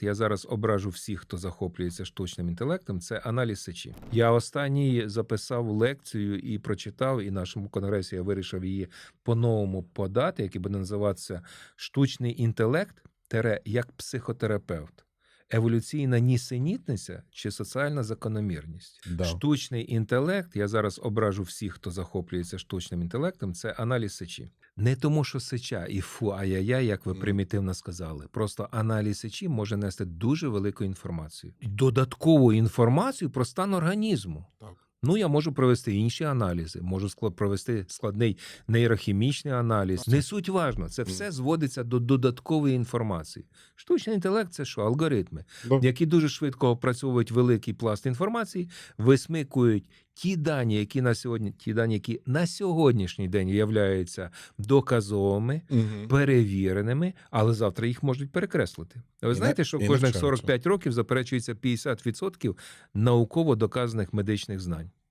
Я зараз ображу всіх, хто захоплюється штучним інтелектом. Це аналіз сечі. Я останній записав лекцію і прочитав, і нашому конгресі я вирішив її по-новому подати, який буде називатися штучний інтелект як психотерапевт. Еволюційна нісенітниця чи соціальна закономірність. Да. Штучний інтелект, я зараз ображу всіх, хто захоплюється штучним інтелектом, це аналіз сечі. Не тому, що сеча і фу, ай-яй-яй, як ви примітивно сказали. Просто аналіз сечі може нести дуже велику інформацію. Додаткову інформацію про стан організму. Так. Ну, я можу провести інші аналізи, можу провести складний нейрохімічний аналіз. Не суть важно, це все зводиться до додаткової інформації. Штучний інтелект це що? Алгоритми які дуже швидко опрацьовують великий пласт інформації, висмикують ті дані, які на сьогодні, ті дані, які на сьогоднішній день являються доказовими, угу. перевіреними, але завтра їх можуть перекреслити. Ви І знаєте, що кожних вчаться. 45 років заперечується 50% науково доказаних медичних знань.